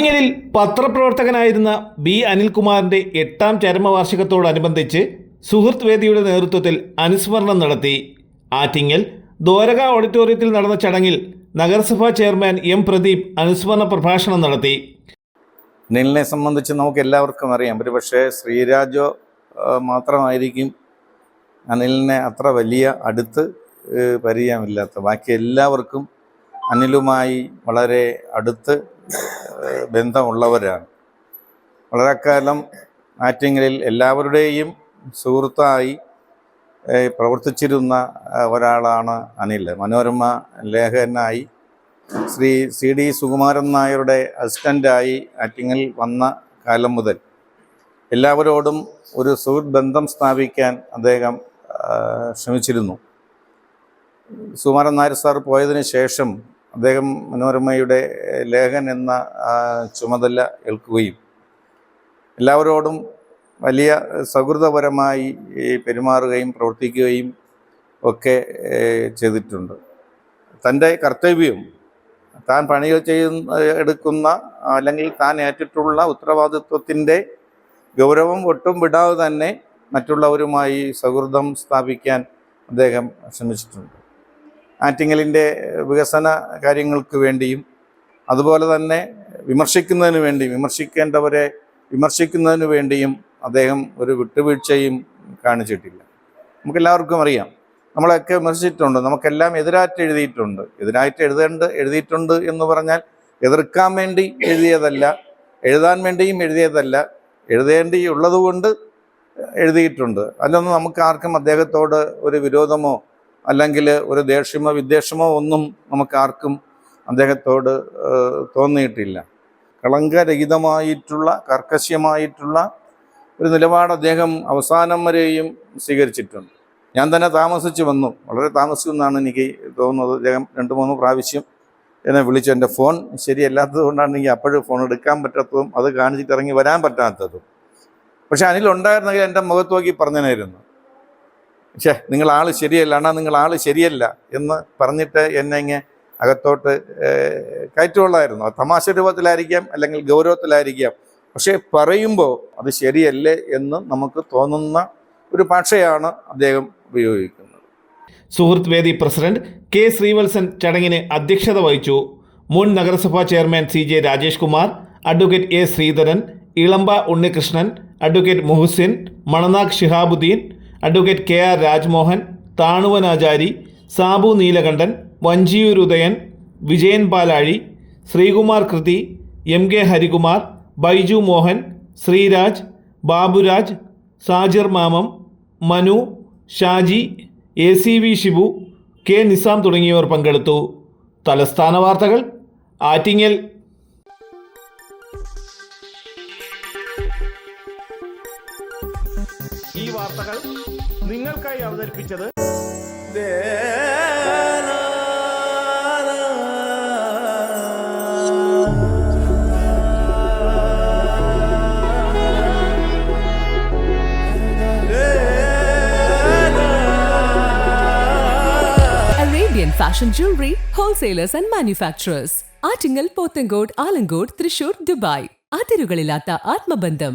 ആറ്റിങ്ങലിൽ പത്രപ്രവർത്തകനായിരുന്ന ബി. അനിൽകുമാറിന്റെ എട്ടാം ചരമവാർഷികത്തോടനുബന്ധിച്ച് സുഹൃത്ത് വേദിയുടെ നേതൃത്വത്തിൽ അനുസ്മരണം നടത്തി. ആറ്റിങ്ങൽ ദ്വാരക ഓഡിറ്റോറിയത്തിൽ നടന്ന ചടങ്ങിൽ നഗരസഭാ ചെയർമാൻ എം. പ്രദീപ് അനുസ്മരണ പ്രഭാഷണം നടത്തി. അനിലിനെ സംബന്ധിച്ച് നമുക്ക് എല്ലാവർക്കും അറിയാം. ഒരു പക്ഷേ ശ്രീരാജോ മാത്രമായിരിക്കും അനിലിനെ അത്ര വലിയ അടുത്ത് പരിചയമില്ലാത്ത. ബാക്കി എല്ലാവർക്കും അനിലുമായി വളരെ അടുത്ത് ബന്ധമുള്ളവരാണ്. വളരെ കാലം ആറ്റിങ്ങലിൽ എല്ലാവരുടെയും സുഹൃത്തായി പ്രവർത്തിച്ചിരുന്ന ഒരാളാണ് അനിൽ. മനോരമ ലേഖകനായി ശ്രീ സി ഡി സുകുമാരൻ നായരുടെ അസിസ്റ്റന്റായി ആറ്റിങ്ങൽ വന്ന കാലം മുതൽ എല്ലാവരോടും ഒരു സുഹൃത്ത് ബന്ധം സ്ഥാപിക്കാൻ അദ്ദേഹം ശ്രമിച്ചിരുന്നു. സുകുമാരൻ നായർ സാർ പോയതിനു ശേഷം അദ്ദേഹം മനോരമയുടെ ലേഖൻ എന്ന ചുമതല ഏൽക്കുകയും എല്ലാവരോടും വലിയ സൗഹൃദപരമായി പെരുമാറുകയും പ്രവർത്തിക്കുകയും ഒക്കെ ചെയ്തിട്ടുണ്ട്. തന്റെ കർത്തവ്യവും താൻ പണികൾ ചെയ്യുന്ന എടുക്കുന്ന അല്ലെങ്കിൽ താൻ ഏറ്റിട്ടുള്ള ഉത്തരവാദിത്വത്തിന്റെ ഗൗരവം ഒട്ടും വിടാതെ തന്നെ മറ്റുള്ളവരുമായി സൗഹൃദം സ്ഥാപിക്കാൻ അദ്ദേഹം ശ്രമിച്ചിട്ടുണ്ട്. ആറ്റിങ്ങലിന്റെ വികസന കാര്യങ്ങൾക്ക് വേണ്ടിയും അതുപോലെ തന്നെ വിമർശിക്കുന്നതിന് വേണ്ടിയും വിമർശിക്കേണ്ടവരെ വിമർശിക്കുന്നതിന് വേണ്ടിയും അദ്ദേഹം ഒരു വിട്ടുവീഴ്ചയും കാണിച്ചിട്ടില്ല. നമുക്കെല്ലാവർക്കും അറിയാം. നമ്മളൊക്കെ വിമർശിച്ചിട്ടുണ്ട്. നമുക്കെല്ലാം എതിരായിട്ട് എഴുതിയിട്ടുണ്ട്. എതിരായിട്ട് എഴുതേണ്ട എഴുതിയിട്ടുണ്ട് എന്ന് പറഞ്ഞാൽ എതിർക്കാൻ വേണ്ടി എഴുതിയതല്ല എഴുതാൻ വേണ്ടിയും എഴുതിയതല്ല എഴുതേണ്ടി ഉള്ളതുകൊണ്ട് എഴുതിയിട്ടുണ്ട്. അതിലൊന്നും നമുക്ക് ആർക്കും അദ്ദേഹത്തോട് ഒരു വിരോധമോ അല്ലെങ്കിൽ ഒരു ദേഷ്യമോ വിദ്വേഷമോ ഒന്നും നമുക്കാർക്കും അദ്ദേഹത്തോട് തോന്നിയിട്ടില്ല. കളങ്കരഹിതമായിട്ടുള്ള കർക്കശ്യമായിട്ടുള്ള ഒരു നിലപാട് അദ്ദേഹം അവസാനം വരെയും സ്വീകരിച്ചിട്ടുണ്ട്. ഞാൻ തന്നെ താമസിച്ച് വന്നു. വളരെ താമസിച്ചു എനിക്ക് തോന്നുന്നത്. അദ്ദേഹം രണ്ട് മൂന്ന് പ്രാവശ്യം എന്നെ വിളിച്ചു. എന്റെ ഫോൺ ശരിയല്ലാത്തത് കൊണ്ടാണ് എനിക്ക് അപ്പോഴും ഫോൺ എടുക്കാൻ പറ്റാത്തതും അത് കാണിച്ചിട്ട് ഇറങ്ങി വരാൻ പറ്റാത്തതും. പക്ഷെ അനിലുണ്ടായിരുന്നെങ്കിൽ എന്റെ മുഖത്ത് നോക്കി പറഞ്ഞനായിരുന്നു. ഛേ നിങ്ങൾ ആൾ ശരിയല്ല. അണ്ണാ നിങ്ങൾ ആൾ ശരിയല്ല എന്ന് പറഞ്ഞിട്ട് എന്നെ ഇങ്ങനെ അകത്തോട്ട് കയറ്റുള്ളായിരുന്നു തമാശ രൂപത്തിലായിരിക്കാം അല്ലെങ്കിൽ ഗൗരവത്തിലായിരിക്കാം. പക്ഷേ പറയുമ്പോൾ അത് ശരിയല്ലേ എന്ന് നമുക്ക് തോന്നുന്ന ഒരു ഭാഷയാണ് അദ്ദേഹം ഉപയോഗിക്കുന്നത്. സുഹൃത്ത് വേദി പ്രസിഡന്റ് കെ ശ്രീവത്സൻ ചടങ്ങിന് അധ്യക്ഷത വഹിച്ചു. മുൻ നഗരസഭാ chairman C J Rajesh Kumar advocate A Sreedharan Elamba Unnikrishnan advocate Muhsin Mananag Shihabuddeen advocate K R Rajmohan Thanuvanachari Sabu Neelakandan Vanchiyoor Udayan Vijayan Palazhi Sreekumar Krithi M K Harikumar Baiju Mohan Sreeraj Baburaj Sajir Mamam Manu Shaji A C V Shibu K Nizam തുടങ്ങിയവർ പങ്കെടുത്തു. തലസ്ഥാന വാർത്തകൾ ആറ്റിങ്ങൽ. ഈ വാർത്തകൾ നിങ്ങൾക്കായി അവതരിപ്പിച്ചത് Fashion Jewelry Wholesalers and Manufacturers. Attingal Pothencode Alamcode Thrissur Dubai അതിരുകളില്ലാത്ത ആത്മബന്ധം